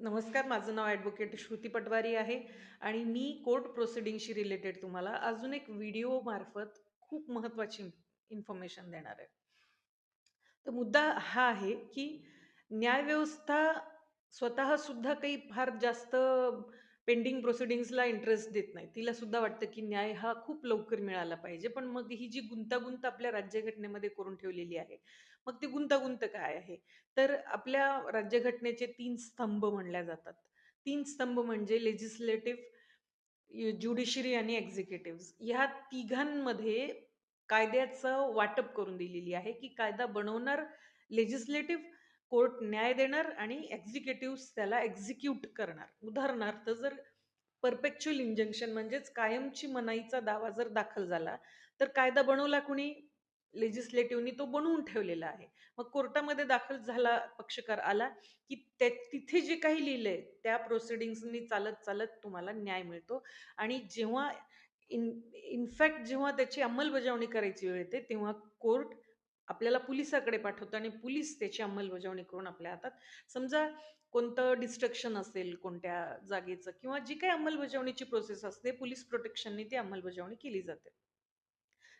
नमस्कार माझं नाव ॲडव्होकेट श्रुती पटवारी आहे आणि मी कोर्ट प्रोसिडिंगशी रिलेटेड तुम्हाला अजून एक व्हिडिओमार्फत खूप महत्त्वाची इन्फॉर्मेशन देणार आहे. तर मुद्दा हा आहे की न्यायव्यवस्था स्वतःसुद्धा काही फार जास्त पेंडिंग प्रोसिडिंग्सला इंटरेस्ट देत नाही. तिला सुद्धा वाटतं की न्याय हा खूप लवकर मिळाला पाहिजे. पण मग ही जी गुंतागुंत आपल्या राज्यघटनेमध्ये करून ठेवलेली आहे मग ती गुंतागुंत काय आहे? तर आपल्या राज्यघटनेचे तीन स्तंभ म्हणल्या जातात. तीन स्तंभ म्हणजे लेजिस्लेटिव्ह ज्युडिशरी आणि एक्झिक्युटिव्ह ह्या तिघांमध्ये कायद्याचं वाटप करून दिलेली आहे की कायदा बनवणार लेजिस्लेटिव्ह कोर्ट न्याय देणार आणि एक्झिक्युटिव्ह त्याला एक्झिक्यूट करणार. उदाहरणार्थ जर परपेक्च्युअल इंजंक्शन म्हणजेच कायमची मनाईचा दावा जर दाखल झाला तर कायदा बनवला कुणी? लेजिस्लेटिव्हनी तो बनवून ठेवलेला आहे. मग कोर्टामध्ये दाखल झाला पक्षकार आला की त्या तिथे जे काही लिहिलंय त्या प्रोसिडिंग्सनी चालत चालत तुम्हाला न्याय मिळतो. आणि जेव्हा इन इनफॅक्ट जेव्हा त्याची अंमलबजावणी करायची वेळ येते तेव्हा कोर्ट आपल्याला पोलिसाकडे पाठवतं आणि पोलीस त्याची अंमलबजावणी करून आपल्या हातात. समजा कोणतं डिस्ट्रक्शन असेल कोणत्या जागेचं किंवा जी काही अंमलबजावणीची प्रोसेस असते पोलीस प्रोटेक्शनने ती अंमलबजावणी केली जाते.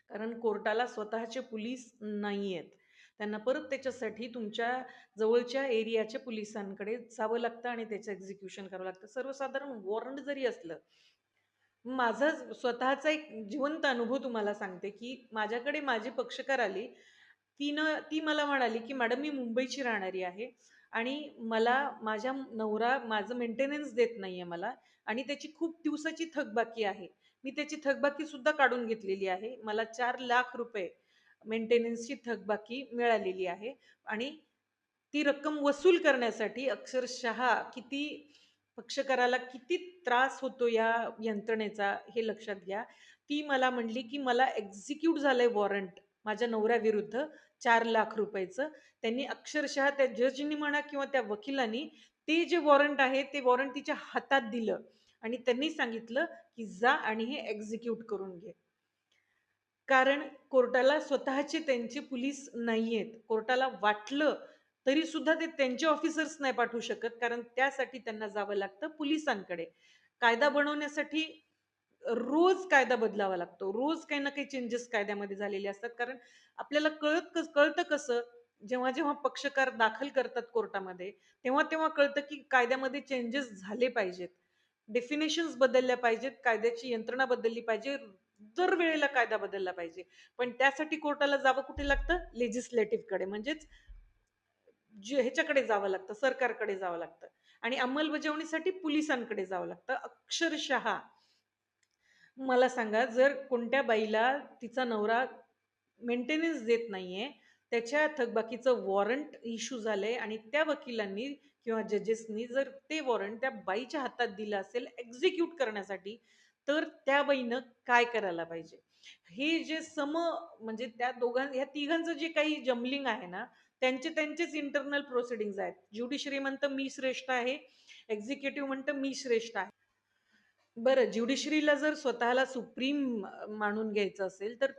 कारण कोर्टाला स्वतःचे पोलीस नाही आहेत त्यांना परत त्याच्यासाठी तुमच्या जवळच्या एरियाच्या पोलिसांकडे जावं लागतं आणि त्याचं एक्झिक्युशन करावं लागतं. सर्वसाधारण वॉरंट जरी असलं माझा स्वतःचा एक जिवंत अनुभव तुम्हाला सांगते की माझ्याकडे माझी पक्षकार आली तिनं ती मला म्हणाली की मॅडम मी मुंबईची राहणारी आहे आणि मला माझ्या नवरा माझं मेंटेनन्स देत नाही आहे मला आणि त्याची खूप दिवसाची थकबाकी आहे. मी त्याची थकबाकीसुद्धा काढून घेतलेली आहे. मला चार लाख रुपये मेंटेनन्सची थकबाकी मिळालेली आहे आणि ती रक्कम वसूल करण्यासाठी अक्षरशः किती पक्षकाराला किती त्रास होतो या यंत्रणेचा हे लक्षात घ्या. ती मला म्हणली की मला एक्झिक्यूट झालं आहे वॉरंट माझ्या नवऱ्याविरुद्ध चार लाख रुपयाचं. त्यांनी अक्षरशः त्या जजनी म्हणा किंवा त्या वकिलांनी ते जे वॉरंट आहे ते वॉरंट तिच्या हातात दिलं. आणि त्यांनी सांगितलं की जा आणि हे एक्झिक्यूट करून घे. कारण कोर्टाला स्वतःचे त्यांचे पोलीस नाही आहेत कोर्टाला वाटलं तरी सुद्धा ते त्यांचे ऑफिसर्स नाही पाठवू शकत कारण त्यासाठी त्यांना जावं लागतं पोलिसांकडे. कायदा बनवण्यासाठी रोज कायदा बदलावा लागतो. रोज काही ना काही चेंजेस कायद्यामध्ये झालेले असतात. कारण आपल्याला कळत कस कळतं कसं जेव्हा जेव्हा पक्षकार दाखल करतात कोर्टामध्ये तेव्हा तेव्हा कळतं की कायद्यामध्ये चेंजेस झाले पाहिजेत. डेफिनेशन्स बदलल्या पाहिजेत. कायद्याची यंत्रणा बदलली पाहिजे. दर वेळेला कायदा बदलला पाहिजे. पण त्यासाठी कोर्टाला जावं कुठे लागतं? लेजिस्लेटिव्हकडे म्हणजेच जे ह्याच्याकडे जावं लागतं. सरकारकडे जावं लागतं. आणि अंमलबजावणीसाठी पोलिसांकडे जावं लागतं. अक्षरशः मला सांगा जर कोणत्या बाईला तिचा नवरा मेंटेनन्स देत नाहीये त्याच्या थकबाकीचं वॉरंट इश्यू झालंय आणि त्या वकिलांनी किंवा जजेसनी जर ते वॉरंट त्या बाईच्या हातात दिलं असेल एक्झिक्यूट करण्यासाठी तर त्या बाईनं काय करायला पाहिजे? हे जे सम म्हणजे त्या दोघां ह्या तिघांचं जे काही जमलिंग आहे ना त्यांचे त्यांचेच इंटरनल प्रोसिडिंग्ज आहेत. ज्युडिशरी म्हणतं मी श्रेष्ठ आहे एक्झिक्युटिव्ह म्हणतं मी श्रेष्ठ आहे. बरं ज्युडिशरीला जर स्वतःला सुप्रीम मानून घ्यायचं असेल तर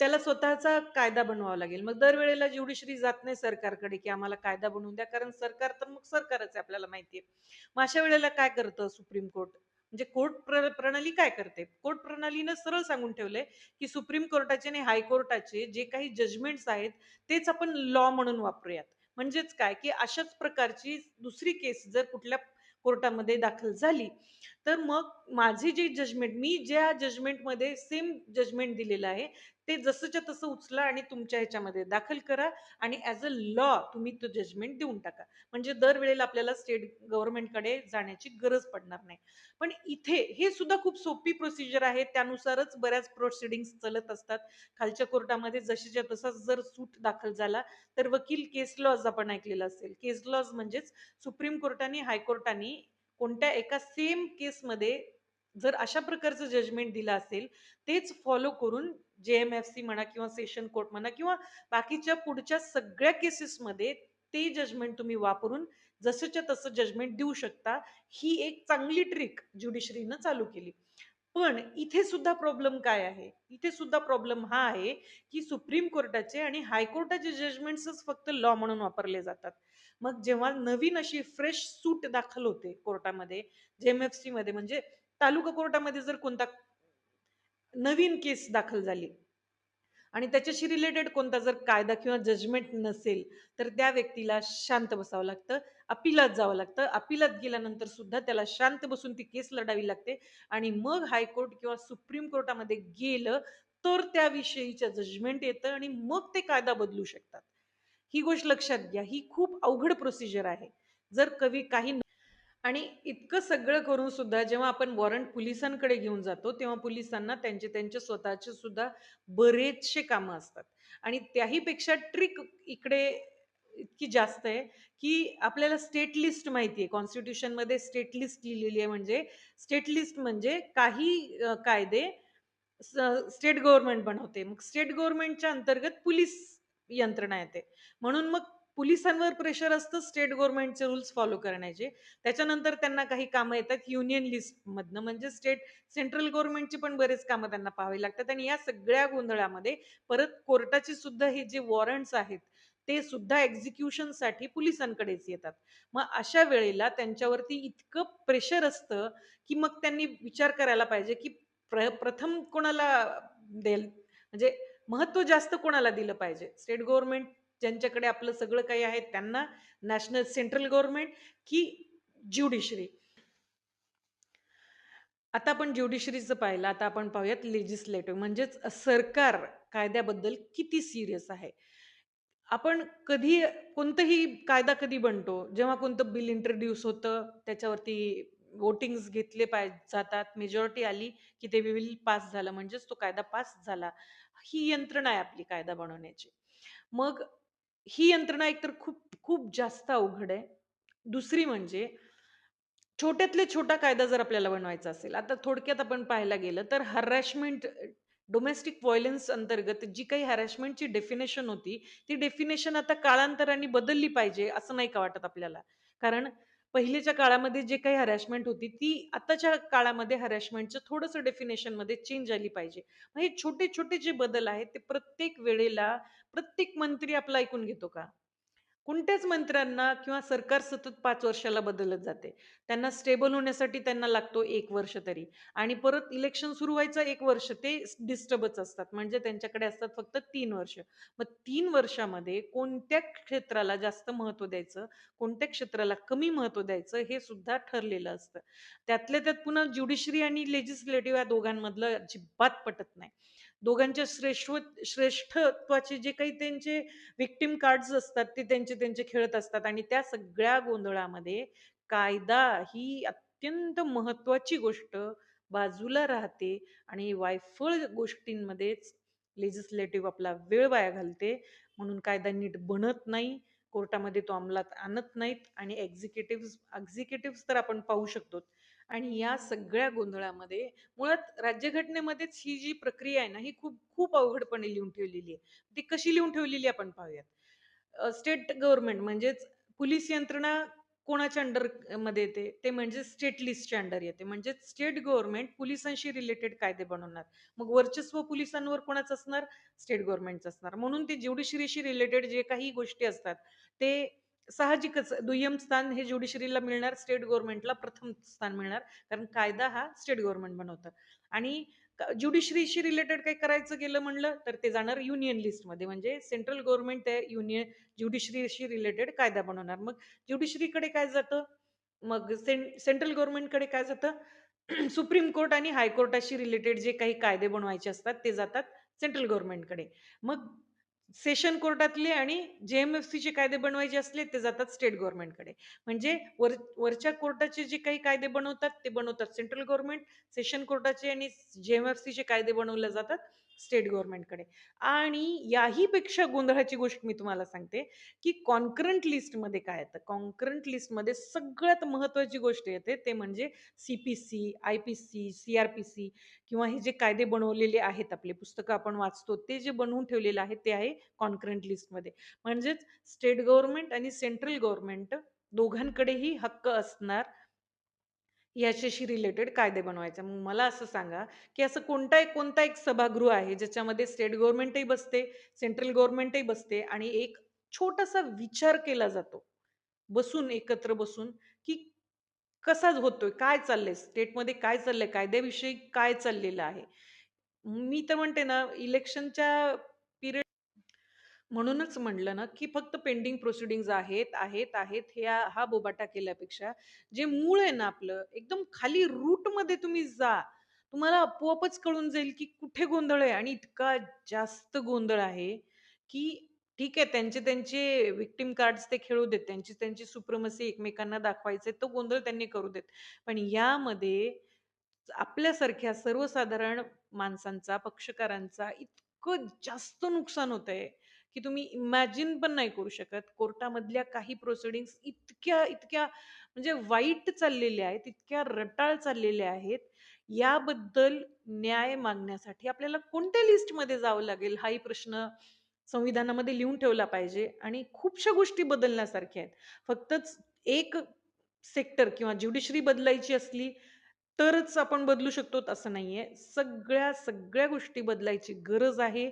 त्याला स्वतःचा कायदा बनवावा लागेल. मग दरवेळेला ज्युडिशरी जात नाही सरकारकडे की आम्हाला कायदा बनवून द्या कारण सरकार तर मग सरकारच आहे आपल्याला माहिती आहे. मग अशा वेळेला काय करतं सुप्रीम कोर्ट? म्हणजे कोर्ट प्र प्रणाली काय करते? कोर्ट प्रणालीनं सरळ सांगून ठेवलंय की सुप्रीम कोर्टाचे आणि हायकोर्टाचे जे काही जजमेंट्स आहेत तेच आपण लॉ म्हणून वापरूयात. म्हणजेच काय? की अशाच प्रकारची दुसरी केस जर कुठल्या कोर्टामध्ये दाखल झाली. तर मग माझी जी जजमेंट मी ज्या जजमेंटमध्ये सेम जजमेंट दिलेलं आहे ते जसंच्या तसं उचला आणि तुमच्या ह्याच्यामध्ये दाखल करा आणि ॲज अ लॉ तुम्ही तो जजमेंट देऊन टाका. म्हणजे दरवेळेला आपल्याला स्टेट गव्हर्नमेंटकडे जाण्याची गरज पडणार नाही. पण इथे हे सुद्धा खूप सोपी प्रोसिजर आहे. त्यानुसारच बऱ्याच प्रोसिडिंग्स चालत असतात. खालच्या कोर्टामध्ये जशीच्या तसाच जर सूट दाखल झाला तर वकील केस लॉज आपण ऐकलेला असेल. केस लॉज म्हणजेच सुप्रीम कोर्टाने हायकोर्टाने कोणत्या एका सेम केसमध्ये जर अशा प्रकारचं जजमेंट दिलं असेल तेच फॉलो करून जे एम एफ सी म्हणा किंवा सेशन कोर्ट म्हणा किंवा बाकीच्या पुढच्या सगळ्या केसेसमध्ये ते जजमेंट तुम्ही वापरून जसंच्या तसं जजमेंट देऊ शकता. ही एक चांगली ट्रिक ज्युडिशरीनं चालू केली. पण इथे सुद्धा प्रॉब्लेम काय आहे? इथे सुद्धा प्रॉब्लेम हा आहे की सुप्रीम कोर्टाचे आणि हायकोर्टाचे जजमेंट्सच फक्त लॉ म्हणून वापरले जातात. मग जेव्हा नवीन अशी फ्रेश सूट दाखल होते कोर्टामध्ये जेएमएफसी मध्ये म्हणजे तालुका कोर्टामध्ये जर कोणता नवीन केस दाखल झाली आणि त्याच्याशी रिलेटेड कोणता जर कायदा किंवा जजमेंट नसेल तर त्या व्यक्तीला शांत बसावं लागतं अपिलात जावं लागतं. अपिलात गेल्यानंतर सुद्धा त्याला शांत बसून ती केस लढावी लागते. आणि मग हायकोर्ट किंवा सुप्रीम कोर्टामध्ये गेलं तर त्याविषयीच्या जजमेंट येतं आणि मग ते कायदा बदलू शकतात. ही गोष्ट लक्षात घ्या. ही खूप अवघड प्रोसिजर आहे. जर कवी काही आणि इतकं सगळं करून सुद्धा जेव्हा आपण वॉरंट पोलिसांकडे घेऊन जातो तेव्हा पोलिसांना त्यांचे त्यांचे स्वतःचे सुद्धा बरेचसे कामं असतात. आणि त्याही पेक्षा ट्रिक इकडे इतकी जास्त आहे की आपल्याला स्टेट लिस्ट माहिती आहे. कॉन्स्टिट्युशनमध्ये स्टेट लिस्ट लिहिलेली आहे म्हणजे स्टेट लिस्ट म्हणजे काही कायदे स्टेट गव्हर्नमेंट बनवते. मग स्टेट गव्हर्नमेंटच्या अंतर्गत पोलीस यंत्रणा येते. म्हणून मग पोलिसांवर प्रेशर असतं स्टेट गव्हर्नमेंटचे रूल्स फॉलो करण्याचे. त्याच्यानंतर त्यांना काही कामं येतात. युनियन लिस्ट मधनं म्हणजे स्टेट सेंट्रल गव्हर्नमेंटची पण बरेच कामं त्यांना पाहावी लागतात. आणि या सगळ्या गोंधळामध्ये परत कोर्टाचे सुद्धा हे जे वॉरंट्स आहेत ते सुद्धा एक्झिक्युशनसाठी पोलिसांकडेच येतात. मग अशा वेळेला त्यांच्यावरती इतकं प्रेशर असतं की मग त्यांनी विचार करायला पाहिजे की प्र प्रथम कोणाला देल म्हणजे महत्त्व जास्त कोणाला दिलं पाहिजे? स्टेट गव्हर्नमेंट ज्यांच्याकडे आपलं सगळं काही आहे त्यांना नॅशनल सेंट्रल गव्हर्नमेंट की ज्युडिशरी आता आपण ज्युडिशरीचं पाहिलं आता आपण पाहूयात लेजिस्लेटिव्ह म्हणजेच सरकार कायद्याबद्दल किती सिरियस आहे. आपण कधी कोणतंही कायदा कधी बनतो जेव्हा कोणतं बिल इंट्रोड्यूस होतं त्याच्यावरती वोटिंग्स घेतले पाय जातात. मेजॉरिटी आली की ते बिल पास झालं म्हणजेच तो कायदा पास झाला. ही यंत्रणा आहे आपली कायदा बनवण्याची. मग ही यंत्रणा एकतर खूप खूप जास्त अवघड आहे. दुसरी म्हणजे छोट्यातले छोटा कायदा जर आपल्याला बनवायचा असेल आता थोडक्यात आपण पाहायला गेलं तर हॅरॅशमेंट डोमेस्टिक व्हायलन्स अंतर्गत जी काही हॅरॅशमेंटची डेफिनेशन होती ती डेफिनेशन आता काळांतराने बदलली पाहिजे असं नाही का वाटत आपल्याला? कारण पहिलेच्या काळामध्ये जे काही हॅरॅशमेंट होती ती आताच्या काळामध्ये हॅरॅशमेंटचं थोडंसं डेफिनेशनमध्ये चेंज आली पाहिजे. मग हे छोटे छोटे जे बदल आहेत ते प्रत्येक वेळेला प्रत्येक मंत्री आपला ऐकून घेतो का? कोणत्याच मंत्र्यांना किंवा सरकार सतत पाच वर्षाला बदलत जाते. त्यांना स्टेबल होण्यासाठी त्यांना लागतो एक वर्ष तरी. आणि परत इलेक्शन सुरू व्हायचं एक वर्ष ते डिस्टर्बच असतात. म्हणजे त्यांच्याकडे असतात फक्त तीन वर्ष. मग तीन वर्षामध्ये कोणत्या क्षेत्राला जास्त महत्त्व द्यायचं कोणत्या क्षेत्राला कमी महत्त्व द्यायचं हे सुद्धा ठरलेलं असतं. त्यातल्या त्यात पुन्हा ज्युडिशरी आणि लेजिस्लेटिव्ह या दोघांमधलं अजिबात पटत नाही. दोघांच्या श्रेष्ठ श्रेष्ठत्वाचे जे काही त्यांचे विक्टिम कार्ड्स असतात ते त्यांचे त्यांचे खेळत असतात. आणि त्या सगळ्या गोंधळामध्ये कायदा ही अत्यंत महत्वाची गोष्ट बाजूला राहते आणि वायफळ गोष्टींमध्येच लेजिस्लेटिव्ह आपला वेळ वाया घालते. म्हणून कायदा नीट बनत नाही कोर्टामध्ये तो अंमलात आणत नाहीत आणि एक्झिक्युटिव्ह एक्झिक्युटिव्ह तर आपण पाहू शकतो आणि या सगळ्या गोंधळामध्ये मुळात राज्यघटनेमध्येच ही जी प्रक्रिया आहे ना ही खूप खूप अवघडपणे लिहून ठेवलेली आहे. ती कशी लिहून ठेवलेली आपण पाहूयात. स्टेट गव्हर्नमेंट म्हणजेच पोलीस यंत्रणा कोणाच्या अंडरमध्ये येते? ते म्हणजे स्टेट लिस्टच्या अंडर येते. म्हणजे स्टेट गव्हर्नमेंट पोलिसांशी रिलेटेड कायदे बनवणार. मग वर्चस्व पोलिसांवर कोणाचं असणार? स्टेट गव्हर्नमेंटचं असणार. म्हणून ते ज्युडिशरीशी रिलेटेड जे काही गोष्टी असतात ते साहजिकच दुय्यम स्थान हे ज्युडिशरीला मिळणार स्टेट गव्हर्नमेंटला प्रथम स्थान मिळणार कारण कायदा हा स्टेट गव्हर्नमेंट बनवतं. आणि ज्युडिशरीशी रिलेटेड काही करायचं गेलं म्हणलं तर ते जाणार युनियन लिस्टमध्ये म्हणजे सेंट्रल गव्हर्नमेंट त्या युनियन ज्युडिशरीशी रिलेटेड कायदा बनवणार. मग ज्युडिशरीकडे काय जातं? मग सेंट्रल गव्हर्नमेंटकडे काय जातं? सुप्रीम कोर्ट आणि हायकोर्टाशी रिलेटेड जे काही कायदे बनवायचे असतात ते जातात सेंट्रल गव्हर्नमेंटकडे. मग सेशन कोर्टातले आणि जे एम एफ सीचे कायदे बनवायचे असले ते जातात स्टेट गव्हर्नमेंटकडे. म्हणजे वर वरच्या कोर्टाचे जे काही कायदे बनवतात ते बनवतात सेंट्रल गव्हर्नमेंट. सेशन कोर्टाचे आणि जे एम एफ सीचे कायदे बनवले जातात स्टेट गव्हर्नमेंटकडे. आणि याही पेक्षा गोंधळाची गोष्ट मी तुम्हाला सांगते की कॉन्करंट लिस्टमध्ये काय येतं कॉन्करंट लिस्टमध्ये सगळ्यात महत्त्वाची गोष्ट येते ते म्हणजे C P C I P C C R P C किंवा हे जे कायदे बनवलेले आहेत आपले पुस्तकं आपण वाचतो ते जे बनवून ठेवलेलं आहे ते आहे कॉन्करंट लिस्टमध्ये. म्हणजेच स्टेट गव्हर्नमेंट आणि सेंट्रल गव्हर्नमेंट दोघांकडेही हक्क असणार याच्याशी रिलेटेड कायदे बनवायचे मग मला असं सांगा की असं कोणता एक कोणता एक सभागृह आहे ज्याच्यामध्ये स्टेट गव्हर्नमेंटही बसते सेंट्रल गव्हर्नमेंटही बसते आणि एक छोटासा विचार केला जातो बसून एकत्र बसून, की कसा होतोय? काय चाललंय? स्टेटमध्ये काय चाललंय? कायद्याविषयी काय चाललेलं आहे? मी तर म्हणते ना, इलेक्शनच्या म्हणूनच म्हटलं ना, की फक्त पेंडिंग प्रोसिडिंग्ज आहेत, आहेत, आहेत, हे हा बोबाटा केल्यापेक्षा जे मूळ आहे ना आपलं, एकदम खाली रूटमध्ये तुम्ही जा. तुम्हाला आपोआपच कळून जाईल, की कुठे गोंधळ आहे आणि इतका जास्त गोंधळ आहे, की ठीक आहे त्यांचे त्यांचे व्हिक्टिम कार्ड्स ते खेळू देत. त्यांची त्यांची सुप्रमसी एकमेकांना दाखवायचे, तो गोंधळ त्यांनी करू देत. पण यामध्ये आपल्यासारख्या सर्वसाधारण माणसांचा, पक्षकारांचा इतकं जास्त नुकसान होतंय, की तुम्ही इमॅजिन पण नाही करू शकत. कोर्टामधल्या काही प्रोसिडिंग्स इतक्या, इतक्या म्हणजे वाईट चाललेल्या आहेत, इतक्या रटाळ चाललेल्या आहेत. याबद्दल न्याय मागण्यासाठी आपल्याला कोणत्या लिस्टमध्ये जावं लागेल, हाही प्रश्न संविधानामध्ये लिहून ठेवला पाहिजे आणि खूपशा गोष्टी बदलण्यासारख्या आहेत. फक्तच एक सेक्टर किंवा ज्युडिशरी बदलायची असली, तरच आपण बदलू शकतो असं नाहीये. सगळ्या, सगळ्या गोष्टी बदलायची गरज आहे.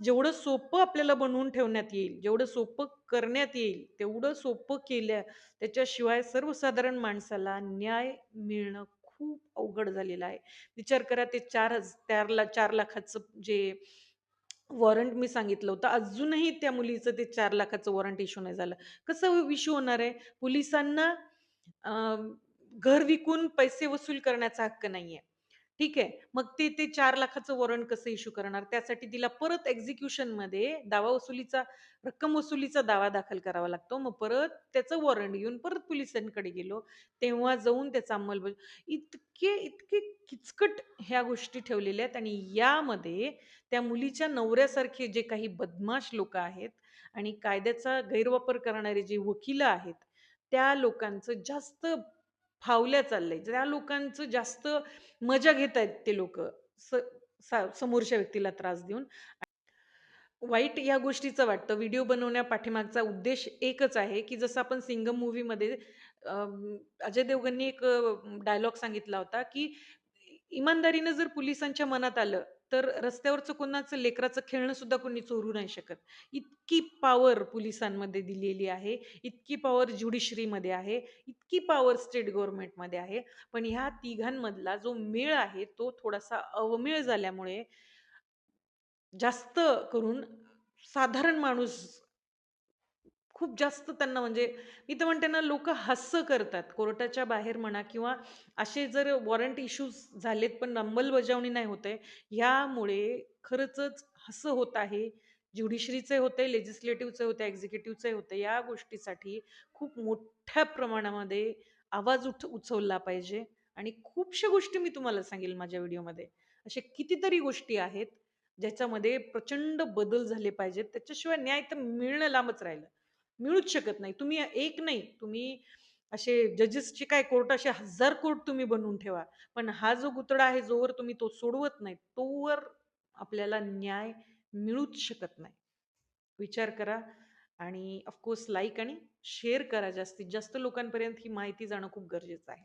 जेवढं सोपं आपल्याला बनवून ठेवण्यात येईल, जेवढं सोपं करण्यात येईल, तेवढं सोपं केल्या त्याच्याशिवाय सर्वसाधारण माणसाला न्याय मिळणं खूप अवघड झालेलं आहे. विचार करा ते 4 हज 4 4 लाखाचं जे वॉरंट मी सांगितलं होतं, अजूनही त्या मुलीचं ते चार लाखाचं वॉरंट इश्यू नाही झालं. कसं इश्यू होणार आहे? पोलिसांना अ, घर विकून पैसे वसूल करण्याचा हक्क नाहीये. ठीक आहे. मग ते ते 4 लाखाचं वॉरंट कसं इश्यू करणार? त्यासाठी तिला परत एक्झिक्युशनमध्ये दावा वसुलीचा रक्कम वसुलीचा दावा दाखल करावा लागतो. मग परत त्याचं वॉरंट घेऊन परत पोलिसांकडे गेलो. तेव्हा जाऊन त्याचा अंमलबजावणी इतके, इतके किचकट ह्या गोष्टी ठेवलेल्या आहेत आणि यामध्ये त्या मुलीच्या नवऱ्यासारखे जे काही बदमाश लोकं आहेत आणि कायद्याचा गैरवापर करणारे जे वकील आहेत, त्या लोकांचं जास्त फावल्या चाललंय. त्या लोकांचं जास्त मजा घेतायत ते लोक स समोरच्या व्यक्तीला त्रास देऊन. वाईट या गोष्टीचं वाटतं. व्हिडिओ बनवण्या पाठीमागचा उद्देश एकच आहे, की जसं आपण सिंगम मूवीमध्ये अजय देवगननी एक डायलॉग सांगितला होता, की इमानदारीनं जर पोलिसांच्या मनात आलं, तर रस्त्यावरचं कोणाचं लेकराचं खेळणं सुद्धा कोणी चोरू नाही शकत. इतकी पॉवर पोलिसांमध्ये दिलेली आहे, इतकी पॉवर ज्युडिशरीमध्ये आहे, इतकी पॉवर स्टेट गव्हर्नमेंटमध्ये आहे. पण ह्या तिघांमधला जो मेळ आहे, तो थोडासा अवमेळ झाल्यामुळे जास्त करून साधारण माणूस खूप जास्त त्यांना म्हणजे मी तर म्हणते ना लोक हास्य करतात. कोर्टाच्या बाहेर म्हणा किंवा असे जर वॉरंट इश्यूज झालेत पण अंमलबजावणी नाही होत आहे. यामुळे खरंचच हसं होत आहे. ज्युडिशरीचे होते, लेजिस्लेटिव्हचे होते, एक्झिक्युटिव्हचे होते. या गोष्टीसाठी खूप मोठ्या प्रमाणामध्ये आवाज उठ उचवला पाहिजे आणि खूपशा गोष्टी मी तुम्हाला सांगेल माझ्या व्हिडिओमध्ये. असे कितीतरी गोष्टी आहेत, ज्याच्यामध्ये प्रचंड बदल झाले पाहिजेत. त्याच्याशिवाय न्याय तर मिळणं लांबच राहिलं. मिळूच शकत नाही. तुम्ही एक नाही, तुम्ही असे जजेसचे काय कोर्ट असे हजार कोर्ट तुम्ही बनवून ठेवा. पण हा जो गुतडा आहे, जोवर तुम्ही तो सोडवत नाही, तोवर आपल्याला न्याय मिळूच शकत नाही. विचार करा आणि ऑफकोर्स लाईक आणि शेअर करा. जास्तीत जास्त लोकांपर्यंत ही माहिती जाणं खूप गरजेचं आहे.